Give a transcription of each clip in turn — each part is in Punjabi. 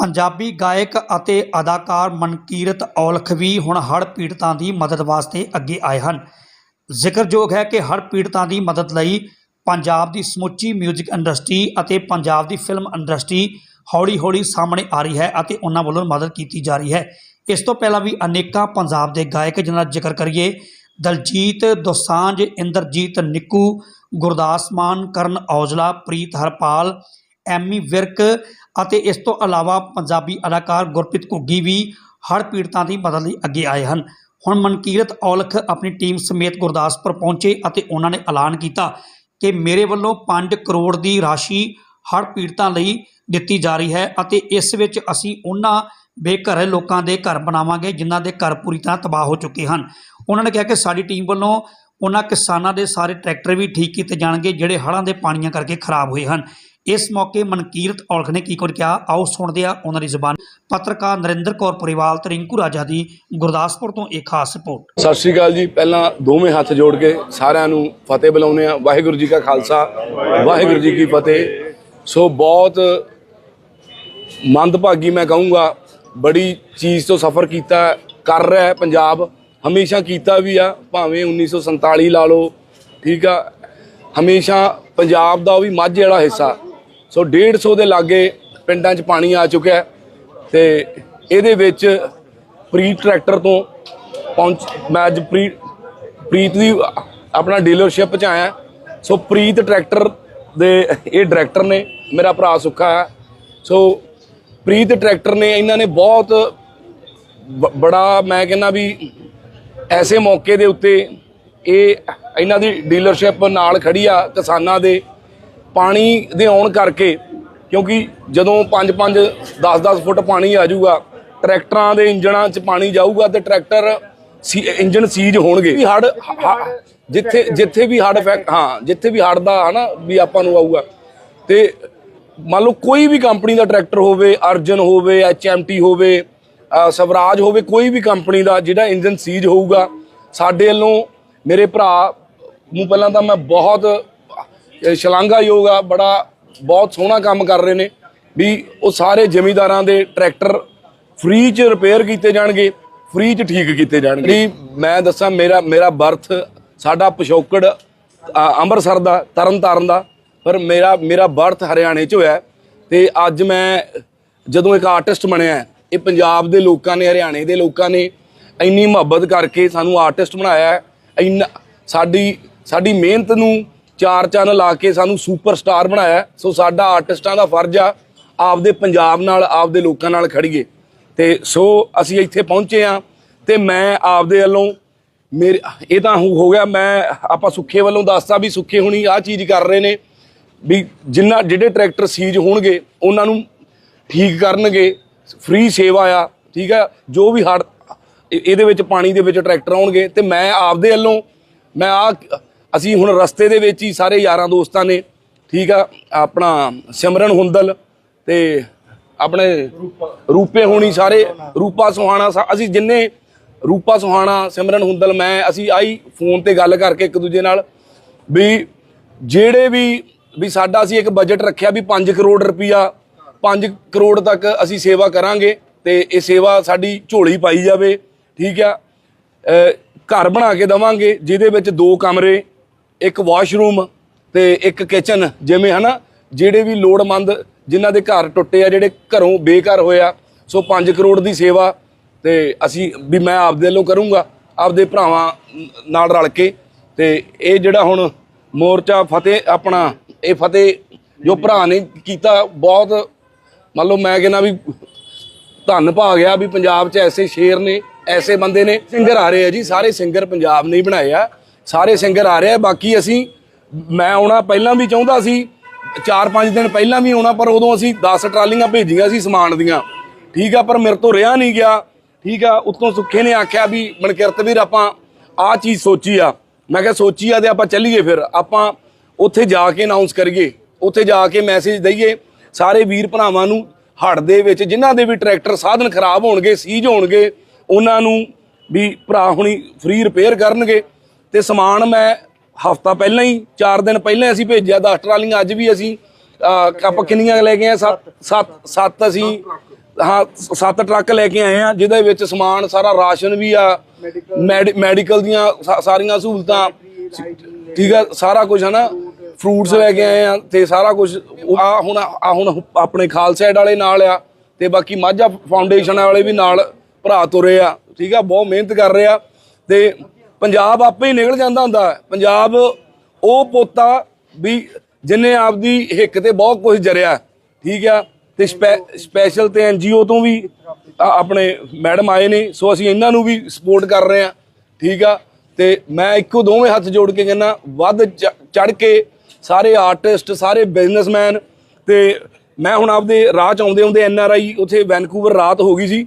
ਪੰਜਾਬੀ ਗਾਇਕ ਅਤੇ ਅਦਾਕਾਰ ਮਨਕੀਰਤ ਔਲਖ ਵੀ ਹੁਣ ਹੜ੍ਹ ਪੀੜਤਾਂ ਦੀ ਮਦਦ ਵਾਸਤੇ ਅੱਗੇ ਆਏ ਹਨ। ਜ਼ਿਕਰਯੋਗ ਹੈ ਕਿ ਹੜ੍ਹ ਪੀੜਤਾਂ ਦੀ ਮਦਦ ਲਈ ਪੰਜਾਬ ਦੀ ਸਮੁੱਚੀ 뮤직 ਇੰਡਸਟਰੀ ਅਤੇ ਪੰਜਾਬ ਦੀ ਫਿਲਮ ਇੰਡਸਟਰੀ ਹੌਲੀ-ਹੌਲੀ ਸਾਹਮਣੇ ਆ ਰਹੀ ਹੈ ਅਤੇ ਉਹਨਾਂ ਵੱਲੋਂ ਮਦਦ ਕੀਤੀ ਜਾ ਰਹੀ ਹੈ। ਇਸ ਤੋਂ ਪਹਿਲਾਂ ਵੀ ਅਨੇਕਾਂ ਪੰਜਾਬ ਦੇ ਗਾਇਕ ਜਿਨ੍ਹਾਂ ਦਾ ਜ਼ਿਕਰ ਕਰੀਏ, ਦਲਜੀਤ ਦੋਸਾਂਝ, ਇੰਦਰਜੀਤ ਨਿੱਕੂ, ਗੁਰਦਾਸ ਮਾਨ, ਕਰਨ ਔਜਲਾ, ਪ੍ਰੀਤ ਹਰਪਾਲ ਐਮੀ ਵਿਰਕ ਅਤੇ ਇਸ ਤੋਂ ਇਲਾਵਾ ਪੰਜਾਬੀ ਅਦਾਕਾਰ ਗੁਰਪ੍ਰੀਤ ਘੁੱਗੀ ਵੀ ਹੜ੍ਹ ਪੀੜਤਾਂ ਦੀ ਮਦਦ ਲਈ ਅੱਗੇ ਆਏ ਹਨ। ਹੁਣ ਮਨਕੀਰਤ ਔਲਖ ਆਪਣੀ ਟੀਮ ਸਮੇਤ ਗੁਰਦਾਸਪੁਰ ਪਹੁੰਚੇ ਅਤੇ ਉਹਨਾਂ ਨੇ ਐਲਾਨ ਕੀਤਾ ਕਿ ਮੇਰੇ ਵੱਲੋਂ 5 ਕਰੋੜ ਦੀ ਰਾਸ਼ੀ ਹੜ੍ਹ ਪੀੜਤਾਂ ਲਈ ਦਿੱਤੀ ਜਾ ਰਹੀ ਹੈ ਅਤੇ ਇਸ ਵਿੱਚ ਅਸੀਂ ਉਹਨਾਂ ਬੇਘਰ ਲੋਕਾਂ ਦੇ ਘਰ ਬਣਾਵਾਂਗੇ ਜਿਨ੍ਹਾਂ ਦੇ ਘਰ ਪੂਰੀ ਤਰ੍ਹਾਂ ਤਬਾਹ ਹੋ ਚੁੱਕੇ ਹਨ। ਉਹਨਾਂ ਨੇ ਕਿਹਾ ਕਿ ਸਾਡੀ ਟੀਮ ਵੱਲੋਂ ਉਹਨਾਂ ਕਿਸਾਨਾਂ ਦੇ ਸਾਰੇ ਟਰੈਕਟਰ ਵੀ ਠੀਕ ਕੀਤੇ ਜਾਣਗੇ ਜਿਹੜੇ ਹੜ੍ਹਾਂ ਦੇ ਪਾਣੀਆਂ ਕਰਕੇ ਖਰਾਬ ਹੋਏ ਹਨ। ਇਸ ਮੌਕੇ ਮਨਕੀਰਤ ਔਲਖ ਨੇ ਕੀ ਕੁਝ ਕਿਹਾ? ਆਓ ਸੁਣਦੇ ਆ ਉਹਨਾਂ ਦੀ ਜ਼ੁਬਾਨ। ਪੱਤਰਕਾਰ ਨਰਿੰਦਰ ਕੌਰ ਪਰਿਵਾਲ ਤੇ ਰਿੰਕੂ ਰਾਜਾ ਦੀ ਗੁਰਦਾਸਪੁਰ ਤੋਂ ਇੱਕ ਖਾਸ ਰਿਪੋਰਟ। ਸਤਿ ਸ਼੍ਰੀ ਅਕਾਲ ਜੀ। ਪਹਿਲਾਂ ਦੋਵੇਂ ਹੱਥ ਜੋੜ ਕੇ ਸਾਰਿਆਂ ਨੂੰ ਫਤਿਹ ਬੁਲਾਉਂਦੇ ਆ ਵਾਹਿਗੁਰੂ ਜੀ ਕਾ ਖਾਲਸਾ, ਵਾਹਿਗੁਰੂ ਜੀ ਕੀ ਫਤਿਹ। ਸੋ ਬਹੁਤ ਮੰਦਭਾਗੀ ਮੈਂ ਕਹੂੰਗਾ, ਬੜੀ ਚੀਜ਼ ਤੋਂ ਸਫ਼ਰ ਕੀਤਾ, ਕਰ ਰਿਹਾ ਹੈ ਪੰਜਾਬ। ਹਮੇਸ਼ਾ ਕੀਤਾ ਵੀ ਆ, ਭਾਵੇਂ 1947 ਲਾ ਲਓ, ਠੀਕ ਆ। ਹਮੇਸ਼ਾ ਪੰਜਾਬ ਦਾ ਉਹ ਵੀ ਮਾਝੇ ਵਾਲਾ ਹਿੱਸਾ। ਸੋ 150 ਦੇ ਲਾਗੇ ਪਿੰਡਾਂ 'ਚ ਪਾਣੀ ਆ ਚੁੱਕਿਆ ਹੈ ਤੇ ਇਹਦੇ ਵਿੱਚ ਪ੍ਰੀ ਟਰੈਕਟਰ ਤੋਂ ਪਹੁੰਚ ਮੈਂ ਅੱਜ ਪ੍ਰੀ ਪ੍ਰੀਤ ਦੀ ਆਪਣਾ ਡੀਲਰਸ਼ਿਪ 'ਚ ਆਇਆ। ਸੋ ਪ੍ਰੀਤ ਟਰੈਕਟਰ ਦੇ ਇਹ ਡਾਇਰੈਕਟਰ ਨੇ ਮੇਰਾ ਭਰਾ ਸੁੱਖਾ ਹੈ। ਸੋ ਪ੍ਰੀਤ ਟਰੈਕਟਰ ਨੇ ਇਹਨਾਂ ਨੇ ਬਹੁਤ ਬ- ਬੜਾ ਮੈਂ ਕਹਿੰਦਾ ਵੀ ਐਸੇ ਮੌਕੇ ਦੇ ਉੱਤੇ ਇਹ ਇਹਨਾਂ ਦੀ ਡੀਲਰਸ਼ਿਪ ਨਾਲ ਖੜੀ ਆ ਕਿਸਾਨਾਂ ਦੇ ਪਾਣੀ ਦੇ ਆਉਣ ਕਰਕੇ ਕਿਉਂਕਿ ਜਦੋਂ 5-5 10-10 ਫੁੱਟ ਪਾਣੀ ਆ ਜਾਊਗਾ ਟਰੈਕਟਰਾਂ ਦੇ ਇੰਜਣਾਂ 'ਚ ਪਾਣੀ ਜਾਊਗਾ ਤੇ ਟਰੈਕਟਰ ਸੀ ਇੰਜਨ ਸੀਜ ਹੋਣਗੇ। ਵੀ ਹੜ ਜਿੱਥੇ ਜਿੱਥੇ ਵੀ ਹੜ ਹਾਂ ਜਿੱਥੇ ਵੀ ਹੜ ਦਾ ਹਨਾ ਵੀ ਆਪਾਂ ਨੂੰ ਆਊਗਾ। ਤੇ ਮੰਨ ਲਓ ਕੋਈ ਵੀ ਕੰਪਨੀ ਦਾ ਟਰੈਕਟਰ ਹੋਵੇ ਅਰਜਨ ਹੋਵੇ ਐਚਐਮਟੀ ਹੋਵੇ ਅ, ਸਵਰਾਜ ਹੋਵੇ ਕੋਈ ਵੀ ਕੰਪਨੀ ਦਾ ਜਿਹੜਾ ਇੰਜਨ ਸੀਜ ਹੋਊਗਾ ਸਾਡੇ ਵੱਲੋਂ ਮੇਰੇ ਭਰਾ ਨੂੰ ਪਹਿਲਾਂ ਤਾਂ ਮੈਂ ਬਹੁਤ ਅ, ਸ਼ਲਾਘਾਯੋਗ ਆ ਬੜਾ ਬਹੁਤ ਸੋਹਣਾ ਕੰਮ ਕਰ ਰਹੇ ਨੇ ਵੀ ਉਹ ਸਾਰੇ ਜ਼ਿਮੀਦਾਰਾਂ ਦੇ ਟਰੈਕਟਰ ਫ੍ਰੀ ਚ ਰਿਪੇਅਰ ਕੀਤੇ ਜਾਣਗੇ ਫ੍ਰੀ ਚ ਠੀਕ ਕੀਤੇ ਜਾਣਗੇ। ਨਹੀਂ ਮੈਂ ਦੱਸਾਂ ਮੇਰਾ ਮੇਰਾ ਬਰਥ ਸਾਡਾ ਪਿਛੋਕੜ ਅੰਮ੍ਰਿਤਸਰ ਦਾ ਤਰਨਤਾਰਨ ਦਾ ਪਰ ਮੇਰਾ ਮੇਰਾ ਬਰਥ ਹਰਿਆਣੇ ਚ ਹੋਇਆ ਹੈ ਤੇ ਅੱਜ ਮੈਂ ਜਦੋਂ ਇੱਕ ਆਰਟਿਸਟ ਬਣਿਆ ਇਹ ਪੰਜਾਬ ਦੇ ਲੋਕਾਂ ਨੇ ਹਰਿਆਣੇ ਦੇ ਲੋਕਾਂ ਨੇ ਇੰਨੀ ਮੁਹੱਬਤ ਕਰਕੇ ਸਾਨੂੰ ਆਰਟਿਸਟ ਬਣਾਇਆ ਇੰਨਾ ਸਾਡੀ ਸਾਡੀ ਮਿਹਨਤ ਨੂੰ ਚਾਰ ਚੰਨ ਲਾ ਕੇ ਸਾਨੂੰ ਸੁਪਰਸਟਾਰ ਬਣਾਇਆ ਸੋ ਸਾਡਾ ਆਰਟਿਸਟਾਂ ਦਾ ਫਰਜ਼ ਆ ਆਪਦੇ ਪੰਜਾਬ ਨਾਲ, ਆਪਦੇ ਲੋਕਾਂ ਨਾਲ ਖੜੀਏ। ਤੇ ਸੋ ਅਸੀਂ ਇੱਥੇ ਪਹੁੰਚੇ ਆ ਤੇ ਮੈਂ ਆਪਦੇ ਵੱਲੋਂ ਮੇਰੇ, ਇਹ ਤਾਂ ਹੋ ਹੋ ਗਿਆ, ਮੈਂ ਆਪਾਂ ਸੁੱਖੇ ਵੱਲੋਂ ਦੱਸਤਾ ਵੀ ਸੁੱਖੇ ਹੁਣੀ ਆਹ ਚੀਜ਼ ਕਰ ਰਹੇ ਨੇ ਵੀ ਜਿੰਨਾ, ਜਿਹੜੇ ਟਰੈਕਟਰ ਸੀਜ ਹੋਣਗੇ, ਉਹਨਾਂ ਨੂੰ ਠੀਕ ਕਰਨਗੇ ਫ੍ਰੀ ਸੇਵਾ ਆ, ਠੀਕ ਆ, ਜੋ ਵੀ ਹੜ ਇਹਦੇ ਵਿੱਚ ਪਾਣੀ ਦੇ ਵਿੱਚ ਟਰੈਕਟਰ ਆਉਣਗੇ ਤੇ ਮੈਂ ਆਪਦੇ ਵੱਲੋਂ, ਮੈਂ ਆ ਅਸੀਂ ਹੁਣ ਰਸਤੇ ਦੇ ਵਿੱਚ ਹੀ ਸਾਰੇ ਯਾਰਾਂ ਦੋਸਤਾਂ ਨੇ ਠੀਕ ਆ ਆਪਣਾ ਸਿਮਰਨ ਹੁੰਦਲ ਤੇ ਆਪਣੇ ਰੂਪੇ। ਹੋਣੀ ਸਾਰੇ ਰੂਪਾ ਸੁਹਾਣਾ ਅਸੀਂ ਜਿੰਨੇ ਰੂਪਾ ਸੁਹਾਣਾ ਸਿਮਰਨ ਹੁੰਦਲ ਮੈਂ ਅਸੀਂ ਆਈ ਫੋਨ ਤੇ ਗੱਲ ਕਰਕੇ ਇੱਕ ਦੂਜੇ ਨਾਲ ਵੀ ਜਿਹੜੇ ਵੀ ਵੀ ਸਾਡਾ ਅਸੀਂ ਇੱਕ ਬਜਟ ਰੱਖਿਆ ਵੀ 5 ਕਰੋੜ ਰੁਪਈਆ 5 ਕਰੋੜ ਤੱਕ ਅਸੀਂ ਸੇਵਾ ਕਰਾਂਗੇ ਤੇ ਇਹ ਸੇਵਾ ਸਾਡੀ ਝੋਲੀ ਪਾਈ ਜਾਵੇ ਠੀਕ ਆ। ਘਰ ਬਣਾ ਕੇ ਦਵਾਂਗੇ ਜਿਹਦੇ ਵਿੱਚ ਦੋ ਕਮਰੇ ਇੱਕ ਵਾਸ਼ਰੂਮ ਤੇ ਇੱਕ ਕਿਚਨ ਜਿਵੇਂ ਹਨਾ, ਜਿਹੜੇ ਵੀ ਲੋੜਮੰਦ ਜਿਨ੍ਹਾਂ ਦੇ ਘਰ ਟੁੱਟੇ ਆ, ਜਿਹੜੇ ਘਰੋਂ ਬੇਘਰ ਹੋਇਆ ਸੋ 5 ਕਰੋੜ ਦੀ ਸੇਵਾ ਤੇ ਅਸੀਂ ਵੀ ਮੈਂ ਆਪਦੇ ਵੱਲੋਂ ਕਰੂੰਗਾ, ਆਪਦੇ ਭਰਾਵਾਂ ਨਾਲ ਰਲ ਕੇ। ਤੇ ਇਹ ਜਿਹੜਾ ਹੁਣ ਮੋਰਚਾ ਫਤਿਹ, ਆਪਣਾ ਇਹ ਫਤਿਹ ਜੋ ਭਰਾ ਨੇ ਕੀਤਾ, ਬਹੁਤ ਮੰਨ ਲਓ ਮੈਂ ਕਹਿੰਦਾ ਵੀ ਧੰਨ ਭਾ ਗਿਆ ਵੀ ਪੰਜਾਬ 'ਚ ਐਸੇ ਸ਼ੇਰ ਨੇ, ਐਸੇ ਬੰਦੇ ਨੇ ਸਿੰਗਰ ਆ ਰਹੇ ਆ ਜੀ, ਸਾਰੇ ਸਿੰਗਰ ਪੰਜਾਬ ਨੇ ਹੀ ਬਣਾਏ ਆ। ਸਾਰੇ ਸਿੰਗਰ ਆ ਰਹੇ ਆ, ਬਾਕੀ ਅਸੀਂ, ਮੈਂ ਆਉਣਾ ਪਹਿਲਾਂ ਵੀ ਚਾਹੁੰਦਾ ਸੀ 4-5 ਦਿਨ ਪਹਿਲਾਂ ਵੀ ਆਉਣਾ, ਪਰ ਉਦੋਂ ਅਸੀਂ 10 ਟਰਾਲੀਆਂ ਭੇਜੀਆਂ ਸੀ ਸਮਾਨ ਦੀਆਂ। ਠੀਕ ਆ, ਪਰ ਮੇਰੇ ਤੋਂ ਰਿਹਾ ਨਹੀਂ ਗਿਆ। ਠੀਕ ਆ, ਉਤੋਂ ਸੁੱਖੇ ਨੇ ਆਖਿਆ ਵੀ ਮਨਕਿਰਤ ਵੀਰ ਆਪਾਂ ਆਹ ਚੀਜ਼ ਸੋਚੀ ਆ। ਮੈਂ ਕਿਹਾ ਸੋਚੀ ਆ ਤੇ ਆਪਾਂ ਚੱਲੀਏ ਫਿਰ। ਆਪਾਂ ਉੱਥੇ ਜਾ ਕੇ ਅਨਾਉਂਸ ਕਰੀਏ। ਉੱਥੇ ਜਾ ਕੇ ਮੈਸੇਜ ਦਈਏ। ਸਾਰੇ ਵੀਰ ਭਰਾਵਾਂ ਨੂੰ ਹੜ੍ਹ ਦੇ ਵਿੱਚ, ਜਿਨ੍ਹਾਂ ਦੇ ਵੀ ਟਰੈਕਟਰ ਸਾਧਨ ਖਰਾਬ ਹੋਣਗੇ ਸੀਜ ਹੋਣਗੇ, ਉਹਨਾਂ ਨੂੰ ਵੀ ਭਰਾ ਹੁਣੀ ਫ੍ਰੀ ਰਿਪੇਅਰ ਕਰਨਗੇ। ਤੇ ਸਮਾਨ ਮੈਂ ਹਫਤਾ ਪਹਿਲਾਂ ਹੀ 4 ਦਿਨ ਪਹਿਲਾਂ ਅਸੀਂ ਭੇਜਿਆ 10 ਟਰਾਲੀਆਂ ਅੱਜ ਵੀ ਅਸੀਂ ਆਪਾਂ ਕਿੰਨੀਆਂ ਲੈ ਗਏ ਆ ਸੱਤ ਸੱਤ ਸੱਤ ਅਸੀਂ ਹਾਂ ਸੱਤ ਟਰੱਕ ਲੈ ਕੇ ਆਏ ਆ ਜਿਹਦੇ ਵਿੱਚ ਸਮਾਨ ਸਾਰਾ ਰਾਸ਼ਨ ਵੀ ਆ ਮੈਡੀ- ਮੈਡੀਕਲ ਦੀਆਂ ਸਾਰੀਆਂ ਸਹੂਲਤਾਂ ਠੀਕ ਆ ਸਾਰਾ ਕੁਝ ਹੈ ਨਾ ਫਰੂਟਸ ਲੈ ਕੇ ਆਏ ਆ ਤੇ ਸਾਰਾ ਕੁਝ ਆ ਹੁਣ ਆ ਹੁਣ ਆਪਣੇ ਖਾਲਸਾ ਏਡ ਵਾਲੇ ਨਾਲ ਆ ਤੇ ਬਾਕੀ ਮਾਝਾ ਫਾਊਂਡੇਸ਼ਨ ਵਾਲੇ ਵੀ ਨਾਲ ਭਰਾ ਤੁਰੇ ਆ ਠੀਕ ਆ ਬਹੁਤ ਮਿਹਨਤ ਕਰ ਰਹੇ ਆ ਤੇ ਪੰਜਾਬ ਆਪੇ ਹੀ ਨਿਕਲ ਜਾਂਦਾ ਹੁੰਦਾ ਪੰਜਾਬ, ਉਹ ਪੋਤਾ ਵੀ ਜਿਨੇ ਆਪਦੀ ਹਿੱਕ ਤੇ ਬਹੁਤ ਕੁਝ ਜਰਿਆ। ਠੀਕ ਆ? ਤੇ ਸਪੈ- ਸਪੈਸ਼ਲ ਤੇ ਐਨਜੀਓ ਤੋਂ ਵੀ ਆਪਣੇ ਮੈਡਮ ਆਏ ਨੇ, ਸੋ ਅਸੀਂ ਇਹਨਾਂ ਨੂੰ ਵੀ ਸਪੋਰਟ ਕਰ ਰਹੇ ਆ ਠੀਕ ਆ? ਤੇ ਮੈਂ ਇੱਕੋ ਦੋਵੇਂ ਹੱਥ ਜੋੜ ਕੇ ਕਹਿੰਦਾ, ਵੱਧ ਚੜ ਕੇ ਸਾਰੇ ਆਰਟਿਸਟ ਸਾਰੇ ਬਿਜ਼ਨਸਮੈਨ ਤੇ ਮੈਂ ਹੁਣ ਆਪਦੇ ਰਾਹ ਚ ਆਉਂਦੇ ਹੁੰਦੇ ਐਨ ਆਰ ਆਈ ਉੱਥੇ ਵੈਨਕੂਵਰ ਰਾਤ ਹੋ ਗਈ ਸੀ।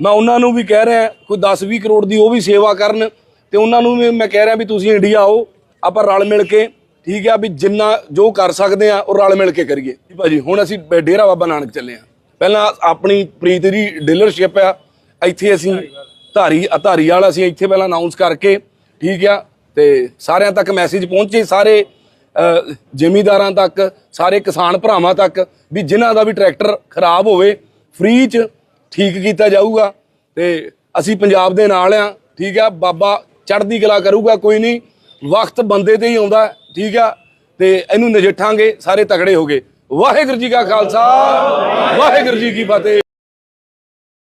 ਮੈਂ ਉਹਨਾਂ ਨੂੰ ਵੀ ਕਹਿ ਰਿਹਾ, ਕੋਈ 10-20 ਕਰੋੜ ਦੀ ਉਹ ਵੀ ਸੇਵਾ ਕਰਨ। ਤੇ ਉਹਨਾਂ ਨੂੰ ਵੀ ਮੈਂ ਕਹਿ ਰਿਹਾ ਵੀ ਤੁਸੀਂ ਇੰਡੀਆ ਆਓ, ਆਪਾਂ ਰਲ ਮਿਲ ਕੇ, ਠੀਕ ਆ ਵੀ ਜਿੰਨਾ ਜੋ ਕਰ ਸਕਦੇ ਆ, ਉਹ ਰਲ ਮਿਲ ਕੇ ਕਰੀਏ। ਜੀ ਭਾਜੀ, ਹੁਣ ਅਸੀਂ ਡੇਰਾ ਬਾਬਾ ਨਾਨਕ ਚੱਲੇ ਆ। ਪਹਿਲਾਂ ਆਪਣੀ ਪ੍ਰੀਤ ਦੀ ਡੀਲਰਸ਼ਿਪ ਆ, ਇੱਥੇ ਅਸੀਂ ਧਾਰੀ ਧਾਰੀ ਵਾਲਾ ਅਸੀਂ ਇੱਥੇ ਪਹਿਲਾਂ ਅਨਾਉਂਸ ਕਰਕੇ, ਠੀਕ ਆ, ਤੇ ਸਾਰਿਆਂ ਤੱਕ ਮੈਸੇਜ ਪਹੁੰਚੇ, ਸਾਰੇ ਜ਼ਿਮੀਦਾਰਾਂ ਤੱਕ, ਸਾਰੇ ਕਿਸਾਨ ਭਰਾਵਾਂ ਤੱਕ, ਵੀ ਜਿਨ੍ਹਾਂ ਦਾ ਵੀ ਟਰੈਕਟਰ ਖਰਾਬ ਹੋਵੇ ਫ੍ਰੀ ਚ ਠੀਕ ਕੀਤਾ ਜਾਊਗਾ। ਤੇ ਅਸੀਂ ਪੰਜਾਬ ਦੇ ਨਾਲ ਆ, ਠੀਕ ਆ, ਬਾਬਾ ਚੜ੍ਹਦੀ ਕਲਾ ਕਰੂਗਾ, ਕੋਈ ਨਹੀਂ। ਵਕਤ ਬੰਦੇ ਤੇ ਹੀ ਆਉਂਦਾ, ਠੀਕ ਆ? ਤੇ ਇਹਨੂੰ ਨਜਿੱਠਾਂਗੇ, ਸਾਰੇ ਤਗੜੇ ਹੋ ਗਏ ਵਾਹਿਗੁਰੂ ਜੀ ਕਾ ਖਾਲਸਾ, ਵਾਹਿਗੁਰੂ ਜੀ ਕੀ ਫਤਿਹ।